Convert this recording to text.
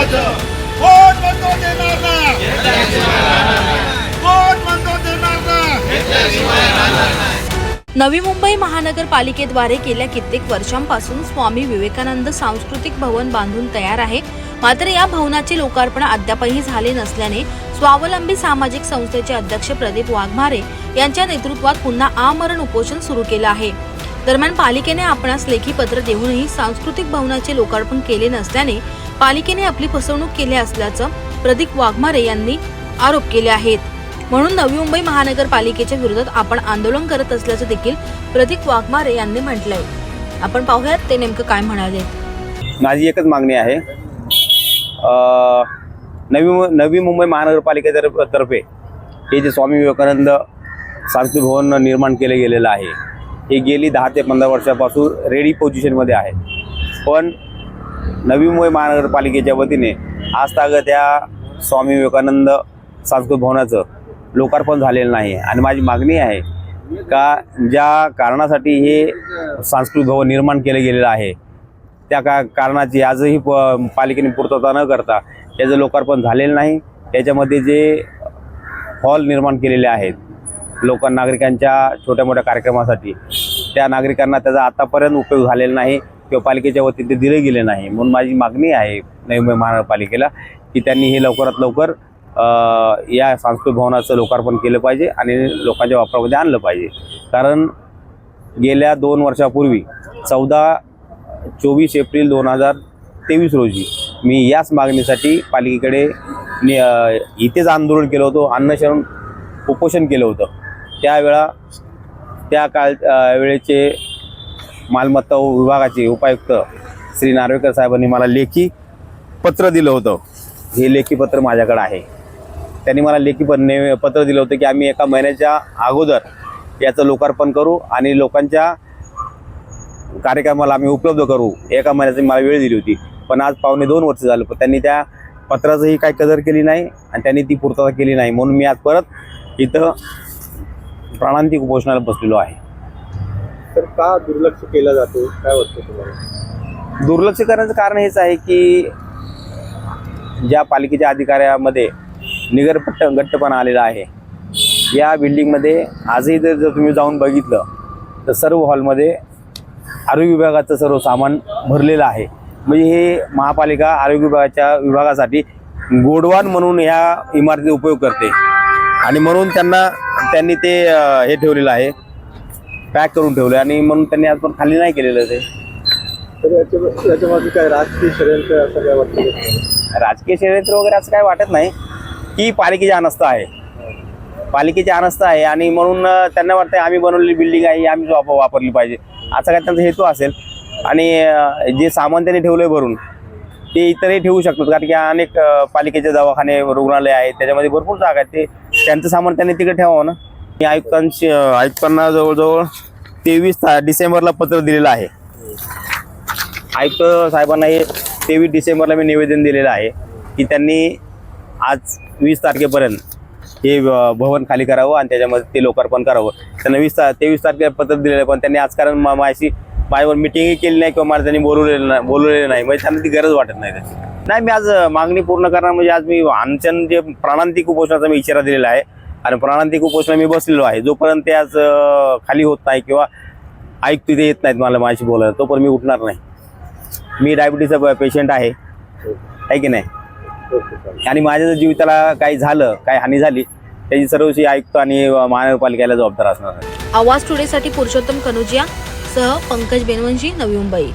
कोण देणार ना. कोण देणार ना. नवी मुंबई महानगरपालिकेद्वारे गेल्या कित्येक वर्षांपासून स्वामी विवेकानंद सांस्कृतिक भवन बांधून तयार आहे. मात्र या भवनाचे लोकार्पण अद्यापही झाले नसल्याने स्वावलंबी सामाजिक संस्थेचे अध्यक्ष प्रदीप वाघमारे यांच्या नेतृत्वात पुन्हा आमरण उपोषण सुरू केलं आहे. दरम्यान पालिकेने आपणास लेखी पत्र देऊनही सांस्कृतिक भवनाचे लोकार्पण केले नसल्याने पालिकेने आपली फसवणूक केली असल्याचं प्रदीप वाघमारे यांनी आरोप केले आहेत. म्हणून नवी मुंबई महानगरपालिकेच्या विरोधात आपण आंदोलन करत असल्याचं देखील प्रदीप वाघमारे यांनी म्हटलंय. आपण पाहूयात ते नेमकं काय म्हणाले. माझी एकच मागणी आहे. नवी नवी मुंबई महानगरपालिकेतर्फे हे जे स्वामी विवेकानंद सांस्कृतिक भवन निर्माण केलं गेलेलं आहे हे गेली दहा ते पंधरा वर्षापासून रेडी पोझिशनमध्ये आहे. पण नवी मुंबई महानगरपालिकेच्या वतीने आज तागत या स्वामी विवेकानंद सांस्कृतिक भवनाचं लोकार्पण झालेलं नाही. आणि माझी मागणी आहे का ज्या कारणासाठी हे सांस्कृतिक भवन निर्माण केलं गेलेलं आहे त्या का कारणाची आजही प पालिकेने पूर्तता न करता त्याचं लोकार्पण झालेलं नाही. त्याच्यामध्ये जे हॉल निर्माण केलेले आहेत लोक नागरिकांच्या छोट्या मोठ्या कार्यक्रमासाठी त्या नागरिकांना त्याचा आतापर्यंत उपयोग झालेला नाही किंवा पालिकेच्या वतीने ते दिले गेले नाही. म्हणून माझी मागणी आहे नवी मुंबई महानगरपालिकेला की त्यांनी हे लवकरात लवकर या सांस्कृतिक भवनाचं लोकार्पण केलं पाहिजे आणि लोकांच्या वापरामध्ये आणलं पाहिजे. कारण गेल्या दोन वर्षापूर्वी चौदा चोवीस एप्रिल दोन हजार तेवीस रोजी मी याच मागणीसाठी पालिकेकडे इथेच आंदोलन केलं होतं. अन्नशरण उपोषण केलं होतं. त्यावेळा त्या काळ वेळेचे मालमत्ता विभागाचे उपायुक्त श्री नार्वेकर साहेबांनी मला लेखी पत्र दिलं होतं. हे लेखी पत्र माझ्याकडे आहे. त्यांनी मला लेखी पण ने- पत्र दिलं होतं की आम्ही एका महिन्याच्या अगोदर याचं लोकार्पण करू आणि लोकांच्या कार्यक्रमाला आम्ही उपलब्ध करू. एका महिन्याची मला वेळ दिली होती. पण आज पावणे दोन वर्ष झालं पण त्यांनी त्या पत्राचंही काही कदर केली नाही आणि त्यांनी ती पूर्तता केली नाही. म्हणून मी आज परत इथं प्राणांतिक उपोषणाला बसलेलो आहे. तर का दुर्लक्ष केलं जाते? काय वाटतं तुम्हाला? दुर्लक्ष करण्याचं कारण हेच आहे की ज्या पालिकेच्या अधिकाऱ्यामध्ये निगरपट्ट गट्टपणा आलेला आहे या बिल्डिंगमध्ये आजही जर जर तुम्ही जाऊन बघितलं तर सर्व हॉलमध्ये आरोग्य विभागाचं सर्व सामान भरलेलं आहे. म्हणजे हे महापालिका आरोग्य विभागाच्या विभागासाठी गोडवान म्हणून ह्या इमारतीचा उपयोग करते. आणि म्हणून त्यांना त्यांनी ते हे ठेवलेलं आहे. पॅक करून ठेवलं आणि म्हणून त्यांनी आज पण खाली नाही केलेलं ते. काय राजकीय षडयंत्र असं काय वाटतं? का तुम्हाला? राजकीय षडयंत्र वगैरे असं काही वाटत नाही. ही पालिकेची अनस्थ आहे. पालिकेची अनस्थ आहे आणि म्हणून त्यांना वाटतं आम्ही बनवलेली बिल्डिंग आहे ही आम्ही वाप वापरली पाहिजे. असा काय त्यांचा हेतू असेल. आणि जे सामान त्यांनी ठेवलं आहे भरून ते इतरही ठेवू शकतात. कारण की अनेक पालिकेचे दवाखाने रुग्णालय आहेत त्याच्यामध्ये भरपूर जागा आहेत. ते त्यांचं सामान त्यांनी तिकडे ठेवावं ना? मी आयुक्तांशी आयुक्तांना जवळजवळ तेवीस डिसेंबरला पत्र दिलेलं आहे. आयुक्त साहेबांना हे तेवीस डिसेंबरला मी निवेदन दिलेलं आहे की त्यांनी आज वीस तारखेपर्यंत हे भवन खाली करावं आणि त्याच्यामध्ये ते लोकार्पण करावं. त्यांना वीस ता तेवीस तारखेला पत्र दिलेलं आहे पण त्यांनी आज कारण मा- माझ्याशी माझ्यावर मिटिंगही केली नाही किंवा मला त्यांनी बोलवलेलं नाही बोलवलेलं नाही. म्हणजे त्यांना ती गरज वाटत नाही त्याची. नाही मी आज मागणी पूर्ण करणार म्हणजे आज मी आमच्या जे प्राणांतिक उपोषणाचा मी इशारा दिलेला आहे आणि प्राणांतिक उपोषण मी बसलेलो आहे. जोपर्यंत ते आज खाली होत नाही किंवा ऐकतो तिथे येत नाहीत मला माझ्याशी बोलायला तोपर्यंत मी उठणार नाही. मी डायबिटीसचा पेशंट आहे. आहे की नाही? आणि माझ्या जर जीविताला काही झालं काही हानी झाली त्याची सर्वशी आयुक्त आणि महानगरपालिकेला जबाबदार असणार आहे. आवाज टुडेसाठी पुरुषोत्तम कनुजिया सह पंकज बेनवंशी नवी मुंबई.